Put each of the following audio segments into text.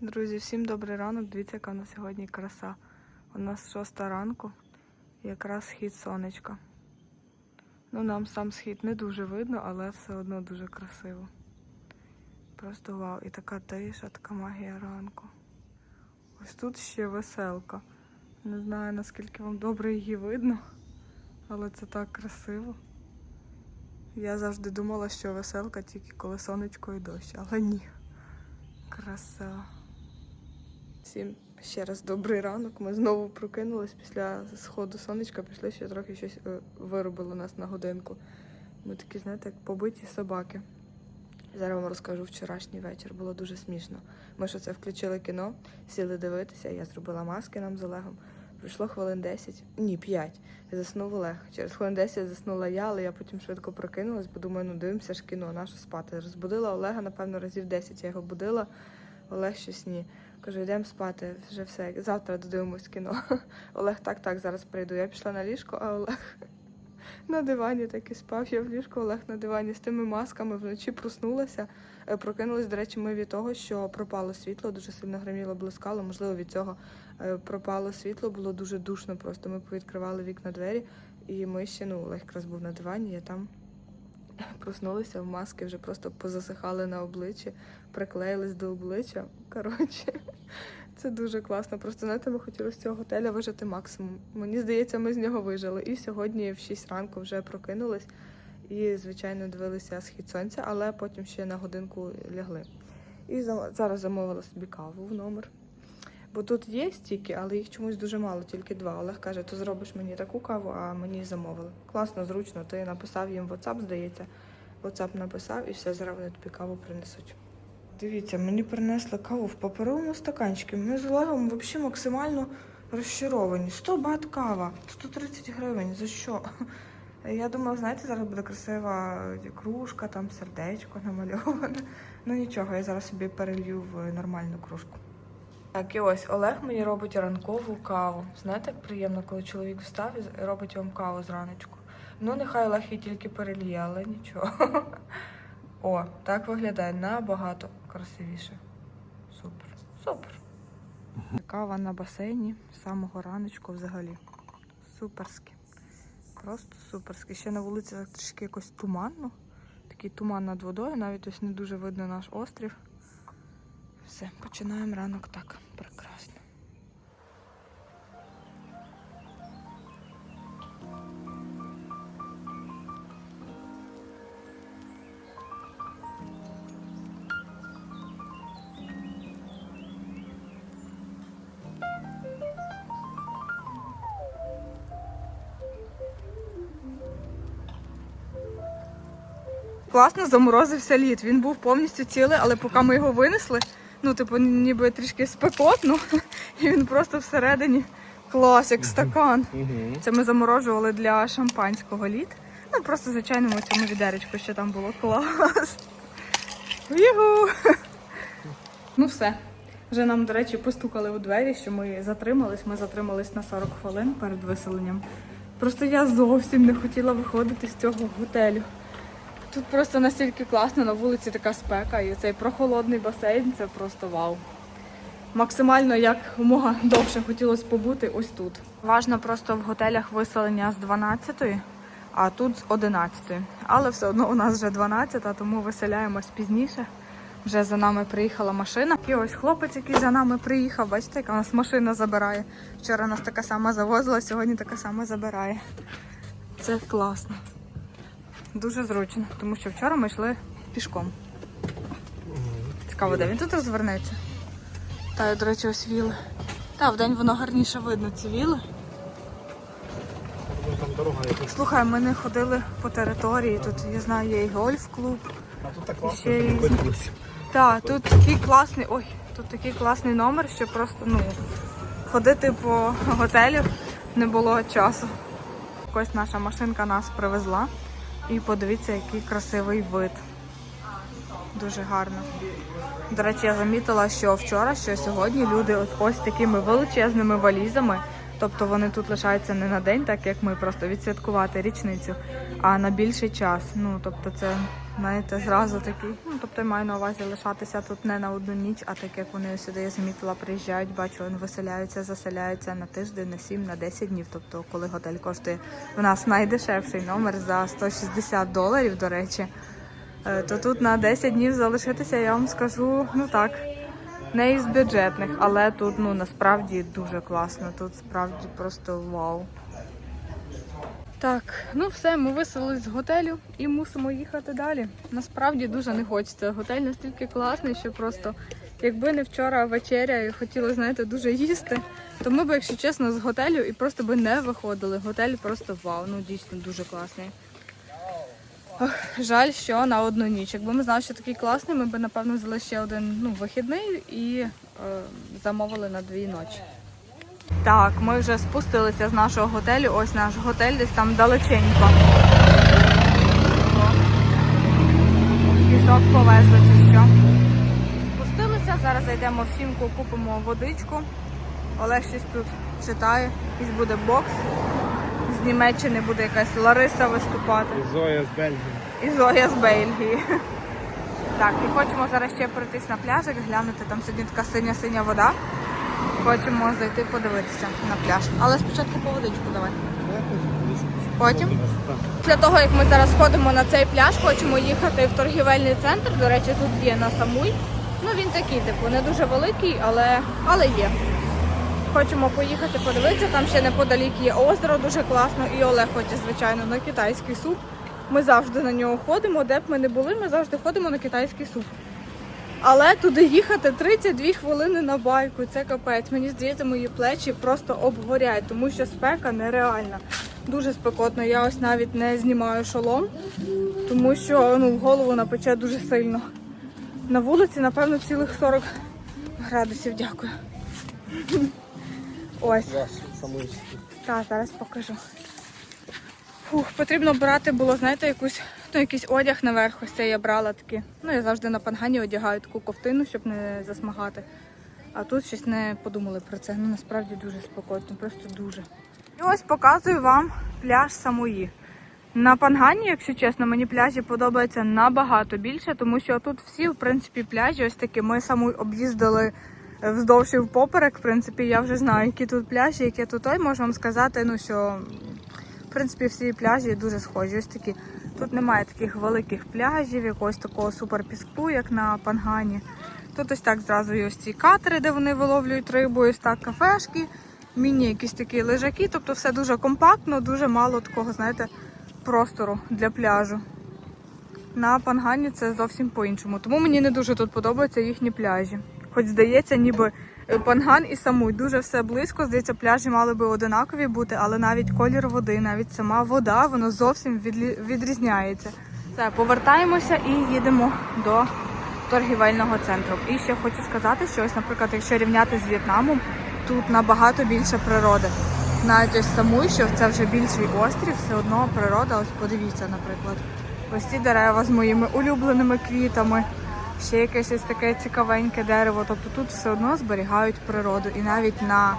Друзі, всім добрий ранок. Дивіться, яка у нас сьогодні краса. У нас шоста ранку, якраз схід сонечка. Ну, нам сам схід не дуже видно, але все одно дуже красиво. Просто вау. І така тиша, така магія ранку. Ось тут ще веселка. Не знаю, наскільки вам добре її видно, але це так красиво. Я завжди думала, що веселка тільки коли сонечко і дощ, але ні. Краса. Всім ще раз добрий ранок. Ми знову прокинулись після сходу сонечка, пішли ще трохи щось е, виробили нас на годинку. Ми такі, знаєте, як побиті собаки. Зараз вам розкажу вчорашній вечір, було дуже смішно. Ми ж це включили кіно, сіли дивитися, я зробила маски нам з Олегом. Пройшло хвилин 10, ні, 5. Заснув Олег. Через хвилин 10 заснула я, але я потім швидко прокинулась, бо думаю, ну дивимося ж кіно, нащо спати. Розбудила Олега, напевно, разів 10. Я його будила, Олег щось ні. Кажу, йдемо спати, вже все. Завтра додивимось кіно. Олег так, так, зараз прийду. Я пішла на ліжко, а Олег на дивані так і спав. Я в ліжку, Олег на дивані з тими масками вночі проснулася. Е, Прокинулась, до речі, ми від того, що пропало світло, дуже сильно гриміло, блискало. Можливо, від цього е, пропало світло, було дуже душно. Просто ми повідкривали вікна двері, і ми ще ну Олег якраз був на дивані. Я там проснулися в маски, вже просто позасихали на обличчі, приклеїлись до обличчя. Коротше, це дуже класно. Просто знаєте, ми хотіли з цього готеля вижити максимум. Мені здається, ми з нього вижили. І сьогодні в 6 ранку вже прокинулись і, звичайно, дивилися схід сонця, але потім ще на годинку лягли. І зараз замовила собі каву в номер. Бо тут є стільки, але їх чомусь дуже мало, тільки два. Олег каже, то зробиш мені таку каву, а мені замовили. Класно, зручно. Ти написав їм WhatsApp, здається. WhatsApp написав і все, зараз вони тобі каву принесуть. Дивіться, мені принесли каву в паперовому стаканчику. Ми з Олегом взагалі максимально розчаровані. 100 бат кава, 130 гривень. За що? Я думала, знаєте, зараз буде красива кружка, там сердечко намальоване. Ну нічого, я зараз собі перелью в нормальну кружку. Так, і ось Олег мені робить ранкову каву. Знаєте, як приємно, коли чоловік встав і робить вам каву зраночку. Ну, нехай Олег її тільки переліє, але нічого. О, так виглядає набагато красивіше. Супер, супер. Кава на басейні з самого раночку взагалі. Суперськи. Просто суперськи. Ще на вулиці трішки якось туманно. Такий туман над водою, навіть ось не дуже видно наш острів. Все, починаємо ранок так. Прекрасно. Класно заморозився лід. Він був повністю цілий, але поки ми його винесли, ну, типу, ніби трішки спекотно, і він просто всередині клас, як стакан. Це ми заморожували для шампанського лід. Ну, просто, звичайно, ми цьому відеречку, що там було клас. Югу! Ну все. Вже нам, до речі, постукали у двері, що ми затримались. Ми затримались на 40 хвилин перед виселенням. Просто я зовсім не хотіла виходити з цього готелю. Тут просто настільки класно, на вулиці така спека, і цей прохолодний басейн це просто вау. Максимально як мога довше хотілося побути ось тут. Важно просто в готелях виселення з 12-ї, а тут з 11-ї. Але все одно у нас вже 12, тому виселяємось пізніше. Вже за нами приїхала машина. І ось хлопець, який за нами приїхав. Бачите, яка у нас машина забирає. Вчора нас така сама завозила, сьогодні така сама забирає. Це класно. Дуже зручно, тому що вчора ми йшли пішком. Цікаво, де він тут розвернеться. Та, до речі, ось віли. Та, вдень воно гарніше видно, ці віли. Слухай, ми не ходили по території. Тут, я знаю, є і гольф-клуб. А тут так класно, що Так, тут такий класний, ой, тут такий класний номер, що просто ну, ходити по готелю не було часу. Ось наша машинка нас привезла. І подивіться, який красивий вид. Дуже гарно. До речі, я замітила, що вчора, що сьогодні люди ось, такими величезними валізами. Тобто вони тут лишаються не на день, так як ми просто відсвяткувати річницю, а на більший час. Ну тобто, це знаєте, зразу такий. Ну, тобто я маю на увазі лишатися тут не на одну ніч, а так як вони сюди, я замітила, приїжджають, бачу, вони виселяються, заселяються на тиждень, на 7, на 10 днів. Тобто, коли готель коштує в нас найдешевший номер за 160 доларів, до речі, е, то тут на 10 днів залишитися, я вам скажу, ну так. Не із бюджетних, але тут ну насправді дуже класно. Тут справді просто вау. Так, ну все, ми виселились з готелю і мусимо їхати далі. Насправді дуже не хочеться. Готель настільки класний, що просто якби не вчора вечеря і хотіли, знаєте, дуже їсти, то ми б, якщо чесно, з готелю і просто би не виходили. Готель просто вау, ну дійсно дуже класний. Ох, жаль, що на одну ніч. Якби ми знали, що такий класний, ми б напевно взяли ще один ну, вихідний і е, замовили на дві ночі. Так, ми вже спустилися з нашого готелю. Ось наш готель десь там далеченько. Пісок повезли чи що. Спустилися, зараз зайдемо в сімку, купимо водичку. Олег щось тут читає, якийсь буде бокс. З Німеччини буде якась Лариса виступати. І Зоя з Бельгії. І Зоя з Бельгії. Так, і хочемо зараз ще пройтись на пляжик, глянути, там сьогодні така синя-синя вода. Хочемо зайти подивитися на пляж. Але спочатку по водичку давай. Потім. Після того, як ми зараз ходимо на цей пляж, хочемо їхати в торгівельний центр. До речі, тут є на Самуй. Ну він такий, типу, не дуже великий, але, але є. Хочемо поїхати подивитися. Там ще неподалік є озеро, дуже класно. І Олег хоче, звичайно, на китайський суп. Ми завжди на нього ходимо. Де б ми не були, ми завжди ходимо на китайський суп. Але туди їхати 32 хвилини на байку. Це капець. Мені здається, мої плечі просто обгоряють, тому що спека нереальна. Дуже спекотно. Я ось навіть не знімаю шолом, тому що ну, голову напече дуже сильно. На вулиці, напевно, цілих 40 градусів. Дякую. Ось. Так, зараз покажу. Фух, потрібно брати було, знаєте, якусь, ну, якийсь одяг наверх. Ось це я брала такі. Ну, я завжди на пангані одягаю таку ковтину, щоб не засмагати. А тут щось не подумали про це. Ну насправді дуже спокійно, просто дуже. І ось показую вам пляж Самуї. На Пангані, якщо чесно, мені пляжі подобаються набагато більше, тому що тут всі, в принципі, пляжі ось такі. Ми саму об'їздили вздовж і впоперек. В принципі, я вже знаю, які тут пляжі, які тут той. Можу вам сказати, ну що в принципі всі пляжі дуже схожі. Ось такі. Тут немає таких великих пляжів, якогось такого суперпіску, як на Пангані. Тут ось так зразу є ось ці катери, де вони виловлюють рибу, ось так кафешки, міні якісь такі лежаки. Тобто все дуже компактно, дуже мало такого, знаєте, простору для пляжу. На Пангані це зовсім по-іншому. Тому мені не дуже тут подобаються їхні пляжі. Хоч здається, ніби е, Панган і Самуй дуже все близько. Здається, пляжі мали би одинакові бути, але навіть колір води, навіть сама вода, воно зовсім відрізняється. Все, повертаємося і їдемо до торгівельного центру. І ще хочу сказати, що ось, наприклад, якщо рівняти з В'єтнамом, тут набагато більше природи. Навіть ось Самуй, що це вже більший острів, все одно природа, ось подивіться, наприклад. Ось ці дерева з моїми улюбленими квітами. Ще якесь ось таке цікавеньке дерево. Тобто тут все одно зберігають природу. І навіть на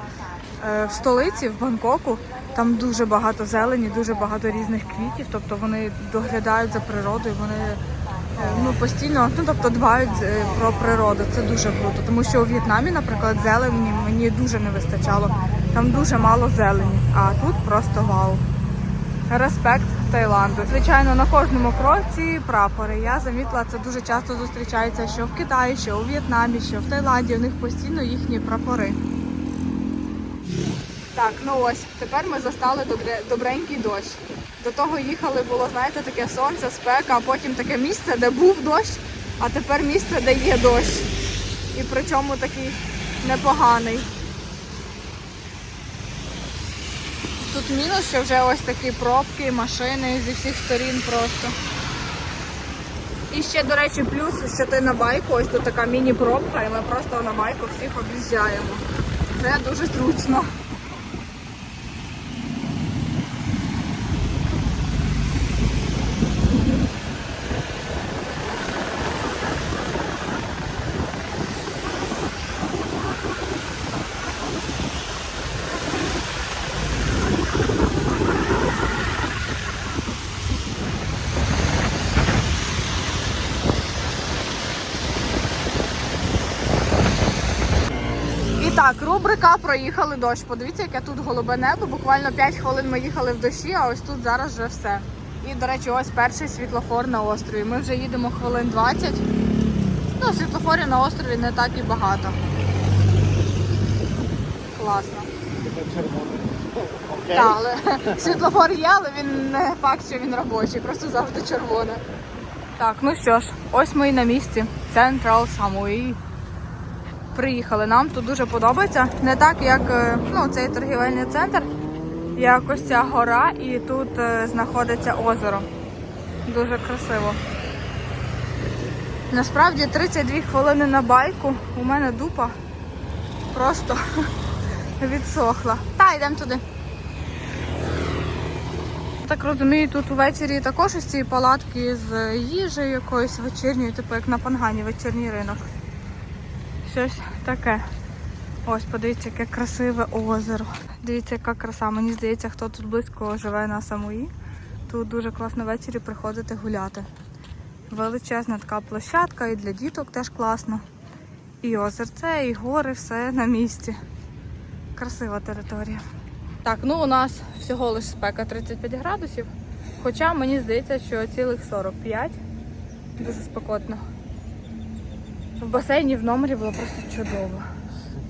е, в столиці, в Бангкоку, там дуже багато зелені, дуже багато різних квітів. Тобто вони доглядають за природою, вони е, ну, постійно ну, тобто, дбають е, про природу. Це дуже круто. Тому що у В'єтнамі, наприклад, зелені мені дуже не вистачало. Там дуже мало зелені, а тут просто вау. Респект Таїланду. Звичайно, на кожному кроці прапори. Я замітила, це дуже часто зустрічається, що в Китаї, що у В'єтнамі, що в Таїланді. У них постійно їхні прапори. Так, ну ось, тепер ми застали добре, добренький дощ. До того їхали, було, знаєте, таке сонце, спека, а потім таке місце, де був дощ, а тепер місце, де є дощ. І причому такий непоганий. Тут мінус, що вже ось такі пробки, машини зі всіх сторін просто. І ще, до речі, плюс, що ти на байку, ось тут така міні-пробка, і ми просто на байку всіх об'їжджаємо. Це дуже зручно. Рубрика проїхали дощ. Подивіться, яке тут голубе небо. Буквально 5 хвилин ми їхали в дощі, а ось тут зараз вже все. І, до речі, ось перший світлофор на острові. Ми вже їдемо хвилин 20. Ну, світлофорів на острові не так і багато. Класно. Так, але світлофор є, але він не факт, що він робочий, просто завжди червоне. Так, ну що ж, ось ми і на місці. Централ Самуї. Приїхали. Нам тут дуже подобається. Не так, як е, ну, цей торгівельний центр, як ось ця гора, і тут е, знаходиться озеро. Дуже красиво. Насправді 32 хвилини на байку. У мене дупа просто відсохла. Та, йдемо туди. Так розумію, тут увечері також ось ці палатки з їжею якоюсь вечірньою, типу як на пангані, вечірній ринок. Щось таке. Ось, подивіться, яке красиве озеро. Дивіться, яка краса. Мені здається, хто тут близько живе на Самуї. Тут дуже класно ввечері приходити гуляти. Величезна така площадка і для діток теж класно. І озерце, і гори, все на місці. Красива територія. Так, ну у нас всього лише спека 35 градусів. Хоча мені здається, що цілих 45. Дуже спекотно. В басейні в номері було просто чудово.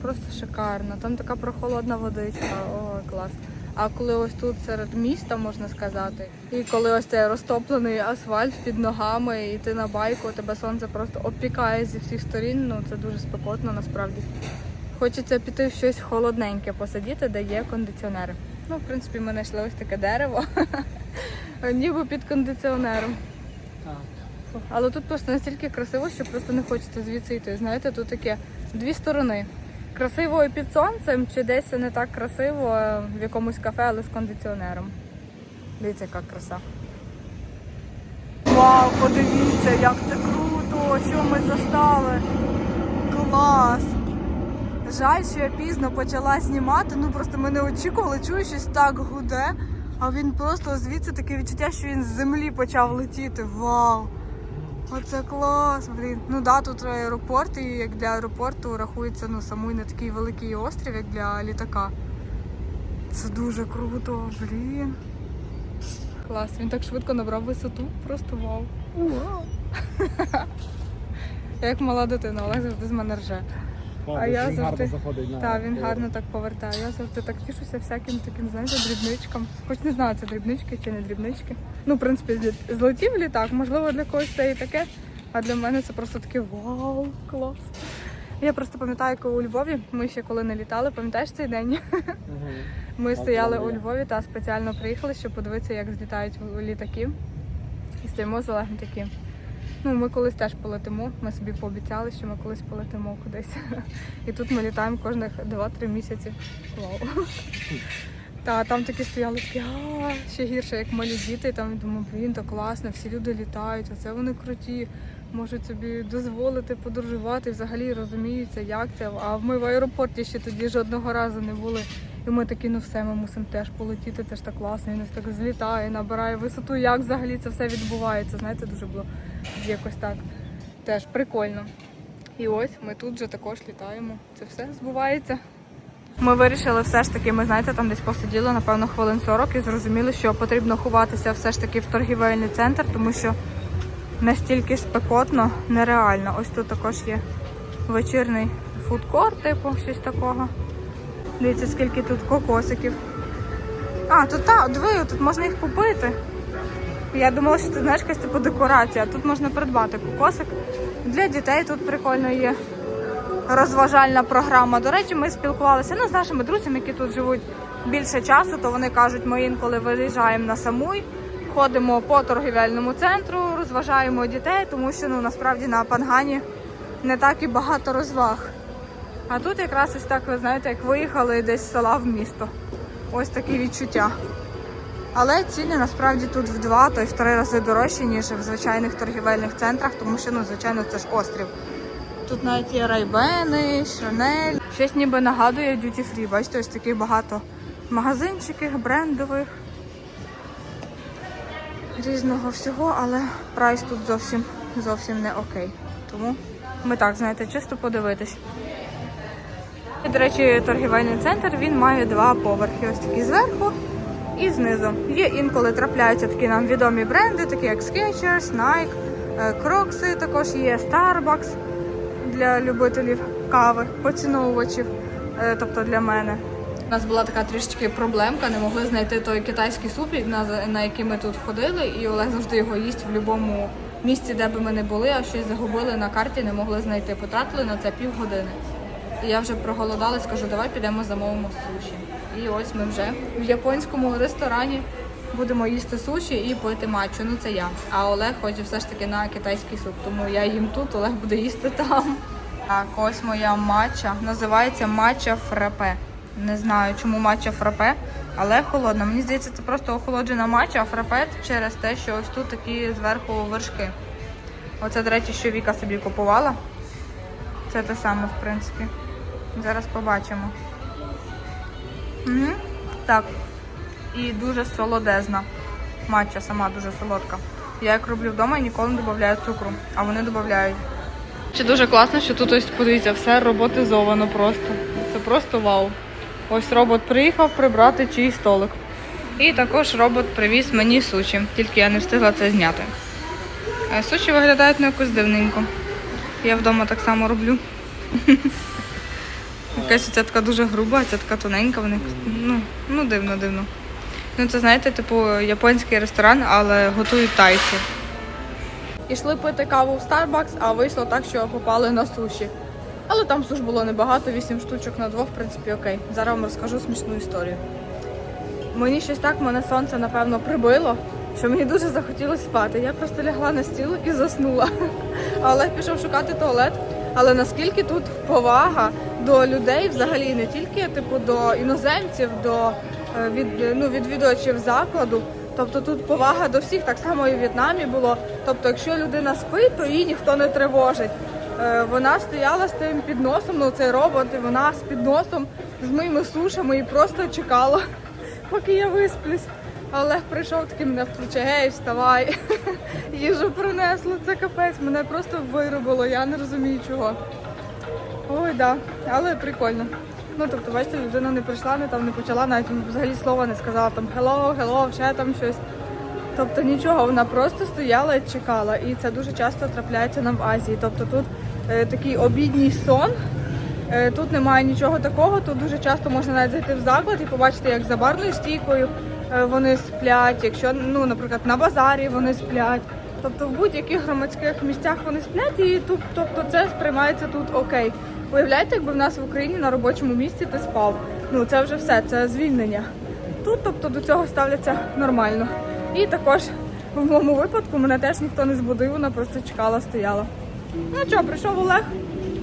Просто шикарно. Там така прохолодна водичка. О, клас. А коли ось тут серед міста, можна сказати, і коли ось цей розтоплений асфальт під ногами, і ти на байку, тебе сонце просто обпікає зі всіх сторін, ну це дуже спекотно насправді. Хочеться піти в щось холодненьке, посидіти, де є кондиціонери. Ну, в принципі, ми знайшли ось таке дерево, ніби під кондиціонером. Так. Але тут просто настільки красиво, що просто не хочеться звідси йти. Знаєте, тут таке дві сторони. Красиво і під сонцем, чи десь не так красиво е, в якомусь кафе, але з кондиціонером. Дивіться, яка краса. Вау, подивіться, як це круто! Що ми застали! Клас! Жаль, що я пізно почала знімати. Ну просто ми не очікували, чую, щось так гуде. А він просто звідси таке відчуття, що він з землі почав летіти. Вау! Оце клас, блін. Ну да, тут аеропорт, і як для аеропорту рахується ну, самий не такий великий острів, як для літака. Це дуже круто, блін. Клас, він так швидко набрав висоту, просто вау. Як мала дитина, Олег завжди з мене рже. А я він завжди- гарно заходить на Так, він гарно так повертає. Я завжди так тішуся всяким таким, знаєте, дрібничкам. Хоч не знаю, це дрібнички чи не дрібнички. Ну, в принципі, злетів літак, можливо, для когось це і таке. А для мене це просто таке вау, клас. Я просто пам'ятаю, коли у Львові ми ще коли не літали, пам'ятаєш цей день? Мгм. Ми стояли у. Львові та спеціально приїхали, щоб подивитися, як злітають літаки. І стоїмо з Олегом такі. Ну, ми колись теж полетимо. Ми собі пообіцяли, що ми колись полетимо кудись. І тут ми літаємо кожних 2-3 місяці. Вау. Та там такі стояли такі, а ще гірше, як малі діти. Там думаю, блін, то класно, всі люди літають, оце вони круті, можуть собі дозволити подорожувати, взагалі розуміються, як це. А ми в аеропорті ще тоді жодного разу не були. І ми такі, ну все, ми мусимо теж полетіти, це ж так класно. Він так злітає, набирає висоту. Як взагалі це все відбувається? Знаєте, дуже було якось так теж прикольно. І ось ми тут вже також літаємо. Це все збувається. Ми вирішили все ж таки, ми знаєте, там десь посиділи, напевно, хвилин 40 і зрозуміли, що потрібно ховатися все ж таки в торгівельний центр, тому що настільки спекотно, нереально. Ось тут також є вечірний фудкорт, типу, щось такого. Дивіться, скільки тут кокосиків. А, тут та, диви, тут можна їх купити. Я думала, що це знаєш якась типу декорація. Тут можна придбати кокосик. Для дітей тут прикольно є розважальна програма. До речі, ми спілкувалися ну, з нашими друзями, які тут живуть більше часу, то вони кажуть, ми інколи виїжджаємо на Самуй, ходимо по торгівельному центру, розважаємо дітей, тому що ну, насправді на Пангані не так і багато розваг. А тут якраз ось так, ви знаєте, як виїхали десь з села в місто. Ось такі відчуття. Але ціни насправді тут в два, то й в три рази дорожчі, ніж в звичайних торгівельних центрах, тому що, ну, звичайно, це ж острів. Тут навіть є райбени, шанель. Щось ніби нагадує Duty Free. Бачите, ось таких багато магазинчиків, брендових. Різного всього, але прайс тут зовсім зовсім не окей. Тому ми так, знаєте, чисто подивитись. До речі, торгівельний центр він має два поверхи. Ось такі зверху і знизу. Є інколи трапляються такі нам відомі бренди, такі як Skechers, Nike, е, Crocs, також є Starbucks для любителів кави, поціновувачів, е, тобто для мене. У нас була така трішечки проблемка, не могли знайти той китайський суп, на, на який ми тут ходили, і Олег завжди його їсть в будь-якому місці, де би ми не були, а щось загубили на карті, не могли знайти. Потратили на це півгодини. Я вже проголодалась, кажу, давай підемо замовимо суші. І ось ми вже в японському ресторані будемо їсти суші і пити матчу. Ну це я. А Олег хоче все ж таки на китайський суп, тому я їм тут, Олег буде їсти там. Так, ось моя матча. Називається матча фрапе. Не знаю, чому матча фрапе, але холодна. Мені здається, це просто охолоджена матча, а фрапе через те, що ось тут такі зверху вершки. Оце, до речі, що Віка собі купувала. Це те саме, в принципі. Зараз побачимо. Угу. Так. І дуже солодезна. Матча сама дуже солодка. Я як роблю вдома, ніколи не додаю цукру, а вони додають. Чи дуже класно, що тут ось подивіться, все роботизовано просто. Це просто вау. Ось робот приїхав прибрати чий столик. І також робот привіз мені суші, тільки я не встигла це зняти. Е, Суші виглядають ну якось дивненько. Я вдома так само роблю. Якась ця така дуже груба, ця така тоненька, вони ну, ну дивно, дивно. Ну це знаєте, типу японський ресторан, але готують тайці. Ішли пити каву в Starbucks, а вийшло так, що попали на суші. Але там суш було небагато, 8 штучок на двох, в принципі, окей. Зараз вам розкажу смішну історію. Мені щось так мене сонце, напевно, прибило, що мені дуже захотілося спати. Я просто лягла на стіл і заснула. А Олег пішов шукати туалет. Але наскільки тут повага до людей, взагалі не тільки типу до іноземців, до е, від, ну, відвідувачів закладу. Тобто тут повага до всіх, так само і в В'єтнамі було. Тобто, якщо людина спить, то її ніхто не тривожить. Е, Вона стояла з тим підносом, ну цей робот, і вона з підносом з моїми сушами і просто чекала, поки я висплюсь. Олег прийшов такий мене втручає, гей, вставай. Їжу принесло, це капець, мене просто вирубило, я не розумію чого. Ой, да, але прикольно. Ну, тобто, бачите, людина не прийшла, не там не почала, навіть взагалі слова не сказала там hello, hello, ще там щось. Тобто нічого, вона просто стояла і чекала. І це дуже часто трапляється нам в Азії. Тобто тут е, такий обідній сон. Е, Тут немає нічого такого, тут дуже часто можна навіть зайти в заклад і побачити, як за барною стійкою вони сплять, якщо, ну, наприклад, на базарі вони сплять. Тобто в будь-яких громадських місцях вони сплять, і тут, тобто це сприймається тут окей. Уявляєте, якби в нас в Україні на робочому місці ти спав. Ну це вже все, це звільнення. Тут, тобто, до цього ставляться нормально. І також в моєму випадку мене теж ніхто не збудив, вона просто чекала, стояла. Ну що, прийшов Олег.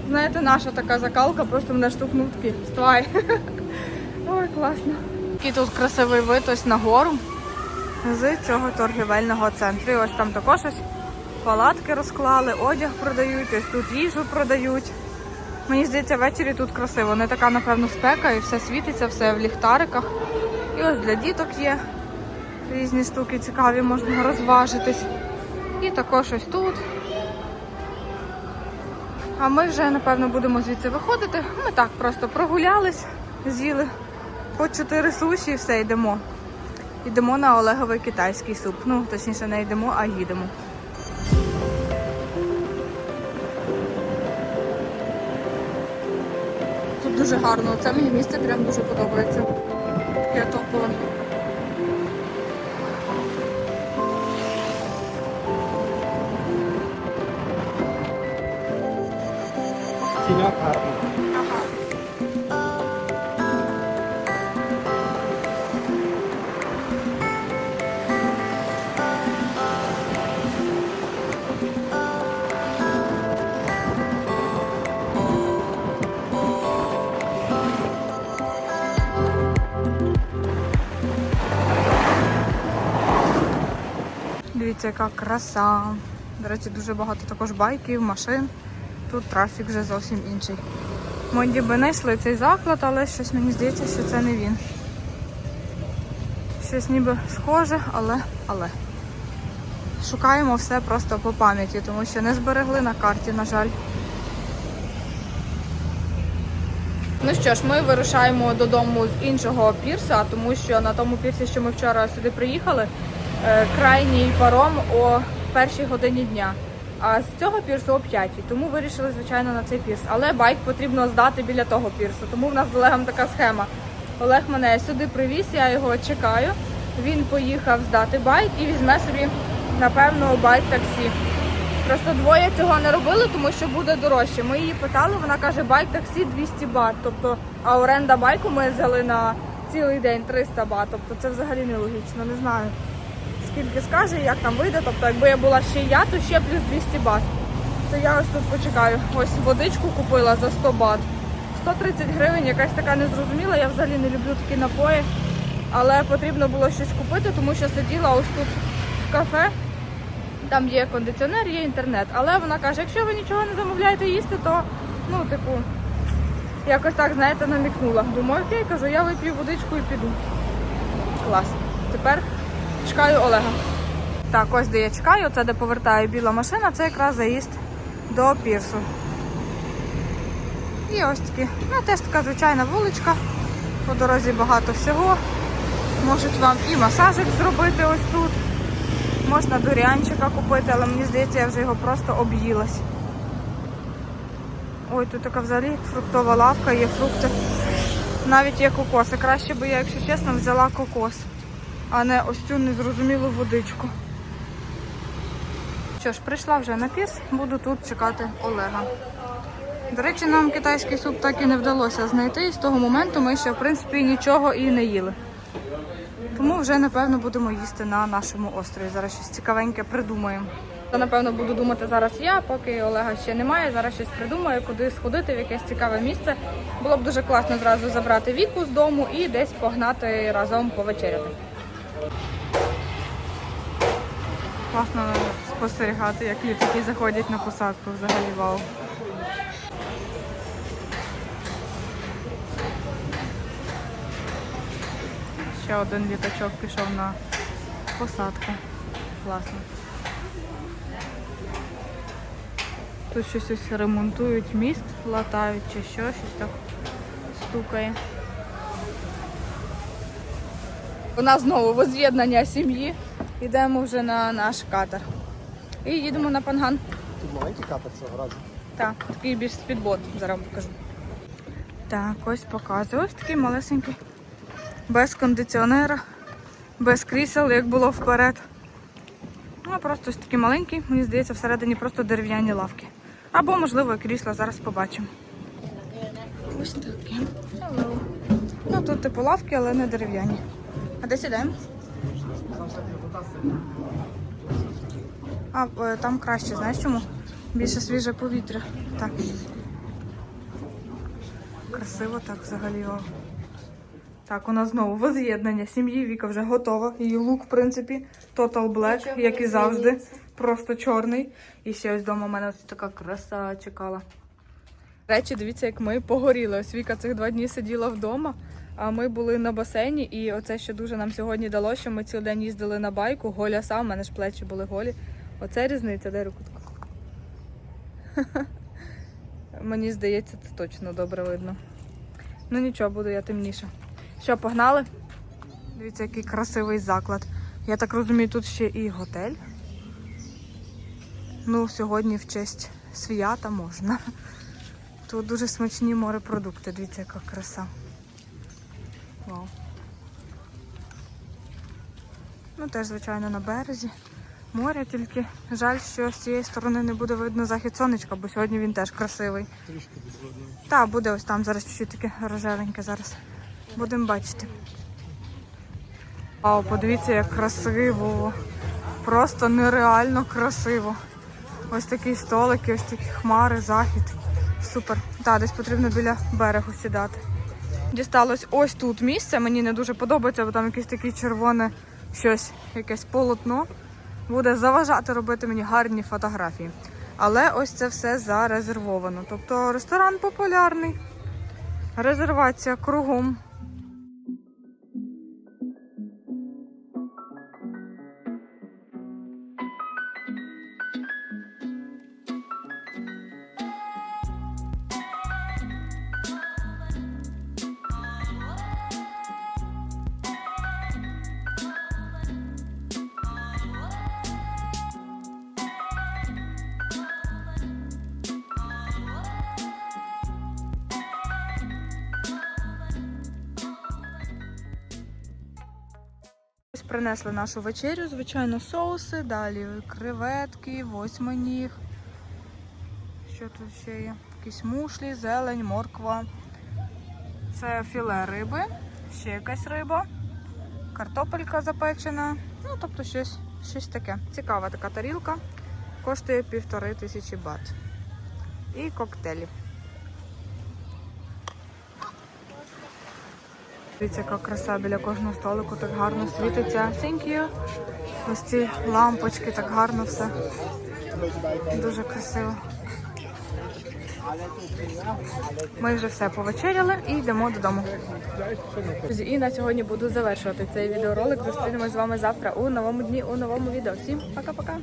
Знаєте, наша така закалка, просто мене штовхнув такий, вставай. Ой, класно. Який тут красивий вид ось на гору з цього торгівельного центру. І ось там також ось палатки розклали, одяг продають, ось тут їжу продають. Мені здається, ввечері тут красиво. Не така, напевно, спека і все світиться, все в ліхтариках. І ось для діток є різні штуки цікаві, можна розважитись. І також ось тут. А ми вже, напевно, будемо звідси виходити. Ми так просто прогулялись, з'їли по чотири суші і все, йдемо. Йдемо на Олеговий китайський суп. Ну, точніше, не йдемо, а їдемо. Тут дуже гарно. Це мені місце прям дуже подобається. Таке топове. Тіняк Дивіться, яка краса. До речі, дуже багато також байків, машин. Тут трафік вже зовсім інший. Ми ніби знайшли цей заклад, але щось мені здається, що це не він. Щось ніби схоже, але але. Шукаємо все просто по пам'яті, тому що не зберегли на карті, на жаль. Ну що ж, ми вирушаємо додому з іншого пірса, тому що на тому пірсі, що ми вчора сюди приїхали, крайній паром о першій годині дня. А з цього пірсу о п'ятій. Тому вирішили, звичайно, на цей пірс. Але байк потрібно здати біля того пірсу. Тому в нас з Олегом така схема. Олег мене сюди привіз, я його чекаю. Він поїхав здати байк і візьме собі, напевно, байк таксі. Просто двоє цього не робили, тому що буде дорожче. Ми її питали, вона каже, байк таксі 200 бат. Тобто, а оренда байку ми взяли на цілий день 300 бат. Тобто це взагалі нелогічно, не знаю. Скільки скаже, як там вийде. Тобто, якби я була ще я, то ще плюс 200 бат. То я ось тут почекаю. Ось водичку купила за 100 бат. 130 гривень, якась така незрозуміла. Я взагалі не люблю такі напої. Але потрібно було щось купити, тому що сиділа ось тут в кафе. Там є кондиціонер, є інтернет. Але вона каже, якщо ви нічого не замовляєте їсти, то ну, типу, якось так, знаєте, намікнула. Думаю, окей, кажу, я вип'ю водичку і піду. Клас. Тепер чекаю Олега. Так, ось де я чекаю, це де повертаю біла машина, це якраз заїзд до пірсу. І ось такі, ну теж така звичайна вуличка. По дорозі багато всього. Можуть вам і масажик зробити ось тут. Можна дурянчика купити, але мені здається, я вже його просто об'їлась. Ой, тут така взагалі фруктова лавка, є фрукти. Навіть є кокоси. Краще би я, якщо чесно, взяла кокос, а не ось цю незрозумілу водичку. Що ж, прийшла вже на піс, буду тут чекати Олега. До речі, нам китайський суп так і не вдалося знайти, і з того моменту ми ще, в принципі, нічого і не їли. Тому вже, напевно, будемо їсти на нашому острові. Зараз щось цікавеньке придумаємо. Та, напевно, буду думати зараз я, поки Олега ще немає. Зараз щось придумаю, куди сходити, в якесь цікаве місце. Було б дуже класно зразу забрати віку з дому і десь погнати разом повечеряти. Класно спостерігати, як літаки заходять на посадку. Взагалі вау. Ще один літачок пішов на посадку. Класно. Тут щось ось ремонтують міст, латають чи що, щось так стукає. У нас знову воз'єднання сім'ї. Йдемо вже на наш катер. І їдемо на панган. Тут маленький катер цього разу. Так, такий більш спідбот, зараз вам покажу. Так, ось показую. Ось такий малесенький. Без кондиціонера, без крісел, як було вперед. Ну, просто ось такий маленький, мені здається, всередині просто дерев'яні лавки. Або, можливо, крісла, зараз побачимо. Ось. Hello. Ну, тут типу лавки, але не дерев'яні. А де сідаємо? А, е, там краще, знаєш чому? Більше свіже повітря. Так. Красиво так взагалі. Так, у нас знову воз'єднання сім'ї. Віка вже готова. Її лук, в принципі, Total Black, як і завжди. Просто чорний. І ще ось вдома у мене ось така краса чекала. Речі, дивіться, як ми погоріли. Ось Віка цих два дні сиділа вдома, ми були на басейні. І оце, що дуже нам сьогодні дало, що ми цілий день їздили на байку, голя сам, у мене ж плечі були голі. Оце різниця, дай руку таку. Мені здається, це точно добре видно. Ну нічого, буду я темніша. Що, погнали? Дивіться, який красивий заклад. Я так розумію, тут ще і готель. Ну, сьогодні в честь свята можна. Тут дуже смачні морепродукти. Дивіться, яка краса. Вау. Ну, теж, звичайно, на березі. Море тільки жаль, що з цієї сторони не буде видно захід сонечка, бо сьогодні він теж красивий. Трішки безводно. Так, буде ось там зараз чуть-чуть таке рожевеньке зараз. Будемо бачити. Вау, подивіться, як красиво. Просто нереально красиво. Ось такі столики, ось такі хмари, захід. Супер. Так, десь потрібно біля берегу сідати. Дісталось ось тут місце. Мені не дуже подобається, бо там якесь таке червоне щось, якесь полотно. Буде заважати робити мені гарні фотографії. Але ось це все зарезервовано. Тобто ресторан популярний, резервація кругом. Принесли нашу вечерю, звичайно, соуси, далі креветки, восьминіг. Що тут ще є? Якісь мушлі, зелень, морква. Це філе риби, ще якась риба, картопелька запечена. Ну, тобто щось, щось таке. Цікава така тарілка. Коштує півтори тисячі бат. І коктейлі. Дивіться, яка краса біля кожного столику так гарно світиться. Thank you. Ось ці лампочки, так гарно все. Дуже красиво. Ми вже все повечеряли і йдемо додому. І на сьогодні буду завершувати цей відеоролик. Зустрінемось з вами завтра у новому дні, у новому відео. Всім пока-пока!